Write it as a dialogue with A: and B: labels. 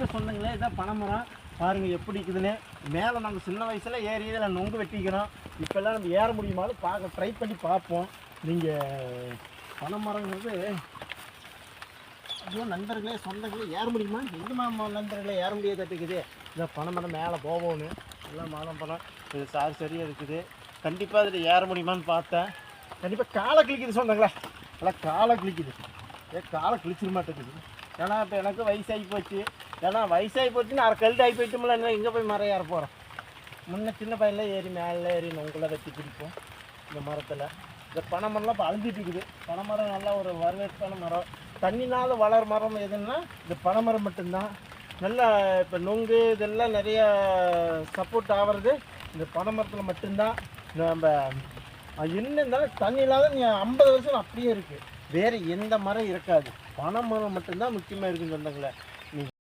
A: நொங்கு சொந்தங்களே இதான் பனைமரம். பாருங்கள் எப்படி இருக்குதுன்னு. மேலே நம்ம சின்ன வயசில் ஏறி இதில் நொங்கு வெட்டிக்கிறோம். இப்போல்லாம் நம்ம ஏற முடியுமாலும் பார்க்க ட்ரை பண்ணி பார்ப்போம். நீங்கள் பனைமரங்கிறது ஐயோ நண்பர்களே சொந்தங்களே ஏற முடியுமா? எந்த மாமா நண்பர்களே ஏற முடியாத இருக்குது? இந்த பனைமரம் மேலே போவோன்னு எல்லாம் மரம் பழம் இது சார் சரியாக இருக்குது. கண்டிப்பாக அதில் ஏற முடியுமான்னு பார்த்தேன். கண்டிப்பாக காலை கிழிக்குது சொன்னாங்களே எல்லாம் காலை கிழிக்குது. ஏ காலை கிழிச்சிட மாட்டேங்குது. ஏன்னா இப்போ எனக்கு வயசாகி போச்சு. ஏன்னா வயசாகி போச்சுன்னு அரை கழுது ஆகி போயிட்டோம்ல என்ன எங்கே போய் மரம் ஏற போகிறோம் முன்ன சின்ன பையன்ல ஏறி மேலே ஏறி நொங்குல வச்சு பிடிப்போம் இந்த மரத்தில். இந்த பனை மரம்லாம் இப்போ அழிஞ்சிட்டு இருக்குது. பனை மரம் நல்லா ஒரு வரவேற்பான மரம். தண்ணினால் வளர மரம் எதுன்னா இந்த பனை மரம் மட்டும்தான். நல்லா இப்போ நொங்கு இதெல்லாம் நிறையா சப்போர்ட் ஆகிறது இந்த பனை மரத்தில் மட்டும்தான். நம்ம என்ன இருந்தாலும் தண்ணி இல்லாத நீ ஐம்பது வருஷம் அப்படியே இருக்குது வேறு எந்த மரம் இருக்காது. பனை மரம் மட்டும்தான் முக்கியமாக இருக்குன்னு சொன்னாங்களே.